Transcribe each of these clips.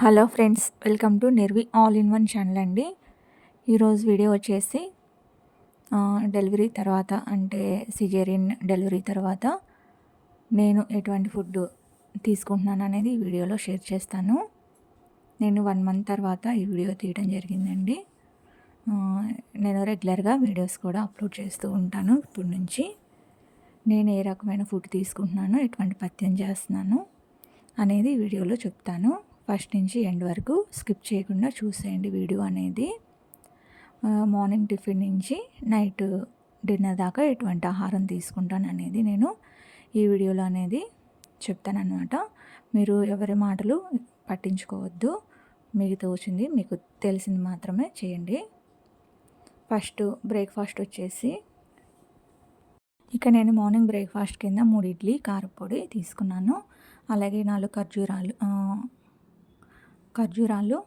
Hello friends welcome to Nirvi all in one channel అండి. ఈరోజు video వచ్చేసి delivery తర్వాత అంటే సిజేరియన్ డెలివరీ తర్వాత నేను ఎటువంటి ఫుడ్ తీసుకుంటున్నాను అనేది ఈ వీడియోలో షేర్ చేస్తాను. నేను వన్ మంత్ తర్వాత ఈ వీడియో తీయడం జరిగిందండి. నేను రెగ్యులర్గా వీడియోస్ కూడా అప్లోడ్ చేస్తూ ఉంటాను ఇప్పటి నుంచి. నేను ఏ రకమైన ఫుడ్ తీసుకుంటున్నాను ఎటువంటి పత్యం చేస్తున్నాను అనేది వీడియోలో చెప్తాను. ఫస్ట్ నుంచి ఎండ్ వరకు స్కిప్ చేయకుండా చూసేయండి వీడియో అనేది. మార్నింగ్ టిఫిన్ నుంచి నైట్ డిన్నర్ దాకా ఎటువంటి ఆహారం తీసుకుంటాను అనేది నేను ఈ వీడియోలో అనేది చెప్తానన్నమాట. మీరు ఎవరి మాటలు పట్టించుకోవద్దు. మీకు తోచింది మీకు తెలిసింది మాత్రమే చేయండి. ఫస్ట్ బ్రేక్ఫాస్ట్ వచ్చేసి ఇక నేను మార్నింగ్ బ్రేక్ఫాస్ట్ కింద మూడు ఇడ్లీ కారపొడి తీసుకున్నాను. అలాగే నాలుగు ఖర్జూరాలు ఖర్జూరాలు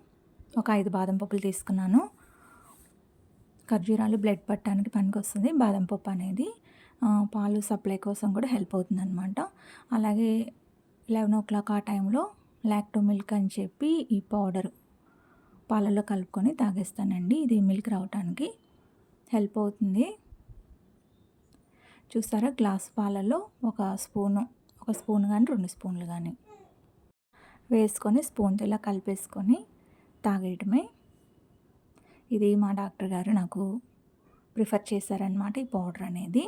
ఒక ఐదు బాదం పప్పులు తీసుకున్నాను. ఖర్జూరాలు బ్లడ్ పట్టడానికి పనికి వస్తుంది. బాదం పప్పు అనేది పాలు సప్లై కోసం కూడా హెల్ప్ అవుతుంది అనమాట అలాగే లెవెన్ ఓ క్లాక్ ఆ టైంలో లాక్టో మిల్క్ అని చెప్పి ఈ పౌడర్ పాలలో కలుపుకొని తాగేస్తానండి. ఇది మిల్క్ రావడానికి హెల్ప్ అవుతుంది. చూస్తారా? గ్లాస్ పాలలో ఒక స్పూను ఒక స్పూన్ కానీ రెండు స్పూన్లు కానీ వేసుకొని స్పూన్తో ఇలా కలిపేసుకొని తాగేయటమే ఇది మా డాక్టర్ గారు నాకు ప్రిఫర్ చేశారనమాట ఈ పౌడర్ అనేది.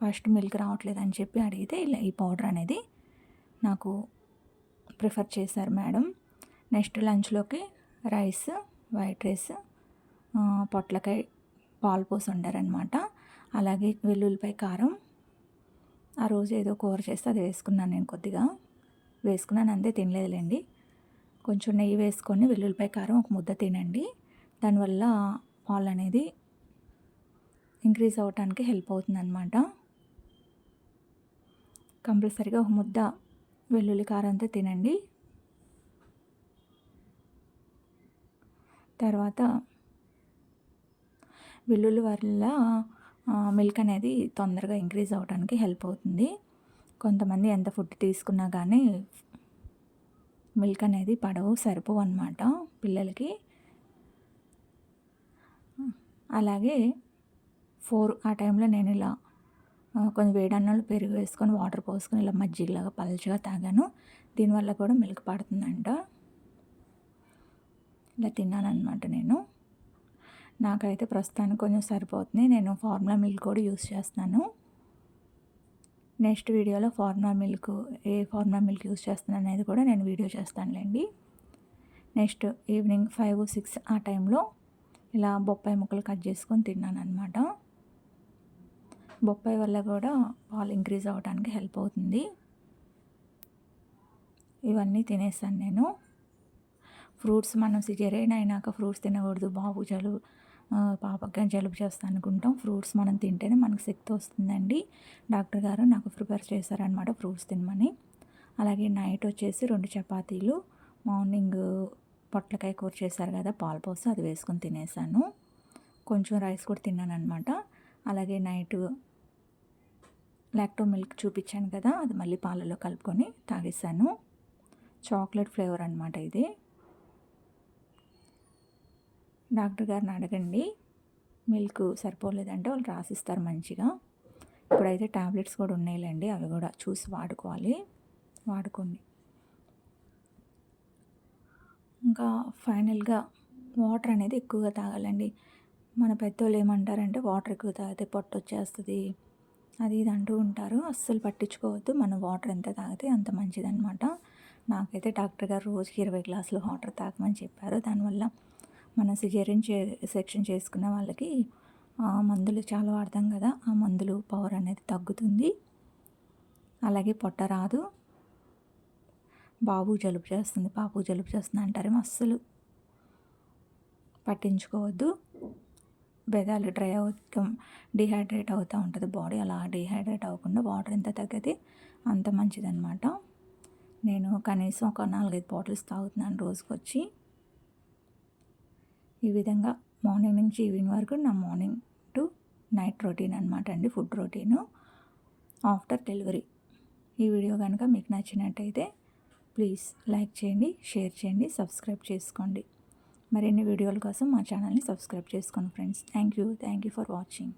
ఫస్ట్ మిల్క్ రావట్లేదని చెప్పి అడిగితే ఇలా ఈ పౌడర్ అనేది నాకు ప్రిఫర్ చేశారు మేడం. నెక్స్ట్ లంచ్లోకి రైస్ వైట్ రైస్ పొట్లకాయ పాలు పోసి ఉండారనమాట అలాగే వెల్లుల్లిపాయ కారం. ఆ రోజు ఏదో కూర చేస్తే అది వేసుకున్నాను నేను కొద్దిగా. వేసుకున్నాను అంతే తినలేదులేండి. కొంచెం నెయ్యి వేసుకొని వెల్లుల్లిపాయ కారం ఒక ముద్ద తినండి. దానివల్ల పాలు అనేది ఇంక్రీజ్ అవ్వటానికి హెల్ప్ అవుతుంది అనమాట కంపల్సరిగా ఒక ముద్ద వెల్లుల్లి కారంతో తినండి. తర్వాత వెల్లుల్లి వల్ల మిల్క్ అనేది తొందరగా ఇంక్రీజ్ అవ్వడానికి హెల్ప్ అవుతుంది. కొంతమంది ఎంత ఫుడ్ తీసుకున్నా కానీ మిల్క్ అనేది పడవు సరిపోవు అనమాట పిల్లలకి. అలాగే ఫోర్ ఆ టైంలో నేను ఇలా కొంచెం వేడన్నాలు పెరుగు వేసుకొని వాటర్ పోసుకొని ఇలా మజ్జిగలాగా పలచగా తాగాను. దీనివల్ల కూడా మిల్క్ పడుతుందంట. ఇలా తిన్నాను అనమాట నేను. నాకైతే ప్రస్తుతానికి కొంచెం సరిపోతుంది. నేను ఫార్ములా మిల్క్ కూడా యూస్ చేస్తున్నాను. నెక్స్ట్ వీడియోలో ఫార్మా మిల్క్ ఏ ఫార్మా మిల్క్ యూస్ చేస్తున్నాను అనేది కూడా నేను వీడియో చేస్తానులేండి. నెక్స్ట్ ఈవినింగ్ ఫైవ్ సిక్స్ ఆ టైంలో ఇలా బొప్పాయి ముక్కలు కట్ చేసుకొని తిన్నాను అనమాట బొప్పాయి వల్ల కూడా పాలు ఇంక్రీజ్ అవ్వడానికి హెల్ప్ అవుతుంది. ఇవన్నీ తినేసాను నేను. ఫ్రూట్స్ మనం సిజరైన్ అయినాక ఫ్రూట్స్ తినకూడదు. బాబు జలుబు పాపకి జలుబు చేస్తా అనుకుంటాం. ఫ్రూట్స్ మనం తింటేనే మనకు శక్తి వస్తుందండి. డాక్టర్ గారు నాకు ప్రిపేర్ చేశారనమాట ఫ్రూట్స్ తినమని. అలాగే నైట్ వచ్చేసి రెండు చపాతీలు మార్నింగ్ పొట్లకాయ కూర చేశారు కదా పాలు పోసి అది వేసుకొని తినేసాను. కొంచెం రైస్ కూడా తిన్నాను అనమాట అలాగే నైట్ లాక్టో మిల్క్ చూపించాను కదా అది మళ్ళీ పాలలో కలుపుకొని తాగేసాను. చాక్లెట్ ఫ్లేవర్ అనమాట ఇది. డాక్టర్ గారిని అడగండి. మిల్క్ సరిపోలేదంటే వాళ్ళు రాసిస్తారు మంచిగా. ఇప్పుడైతే ట్యాబ్లెట్స్ కూడా ఉన్నాయిలేండి అవి కూడా చూసి వాడుకోవాలి. వాడుకోండి. ఇంకా ఫైనల్గా వాటర్ అనేది ఎక్కువగా తాగాలండి. మన పెద్దోళ్ళు ఏమంటారంటే వాటర్ ఎక్కువ తాగితే పొట్ట వచ్చేస్తుంది. అది ఇది అంటూ ఉంటారు. అస్సలు పట్టించుకోవద్దు. మనం వాటర్ ఎంత తాగితే అంత మంచిదన్నమాట. నాకైతే డాక్టర్ గారు రోజుకి ఇరవై గ్లాసులు వాటర్ తాగమని చెప్పారు. దానివల్ల మన సిజేరియన్ చే సెక్షన్ చేసుకున్న వాళ్ళకి మందులు చాలా వాడతాం కదా ఆ మందులు పవర్ అనేది తగ్గుతుంది. అలాగే పొట్ట రాదు. బాబు జలుబు చేస్తుంది పాపు జలుబు చేస్తుంది అంటారు. అస్సలు పట్టించుకోవద్దు. బెదాలు డ్రై అవుతాం డిహైడ్రేట్ అవుతూ ఉంటుంది బాడీ. అలా డిహైడ్రేట్ అవ్వకుండా వాటర్ ఎంత తగ్గితే అంత మంచిదన్నమాట. నేను కనీసం ఒక నాలుగైదు బాటిల్స్ తాగుతున్నాను రోజుకొచ్చి. ఈ విధంగా మార్నింగ్ నుంచి ఈవినింగ్ వరకు నా మార్నింగ్ టు నైట్ రొటీన్ అనమాట అండి ఫుడ్ రొటీను. After delivery. ఈ వీడియో కనుక మీకు నచ్చినట్టయితే ప్లీజ్ లైక్ చేయండి షేర్ చేయండి సబ్స్క్రైబ్ చేసుకోండి. మరిన్ని వీడియోల కోసం మా ఛానల్ని సబ్స్క్రైబ్ చేసుకోండి friends. Thank you. Thank you for watching.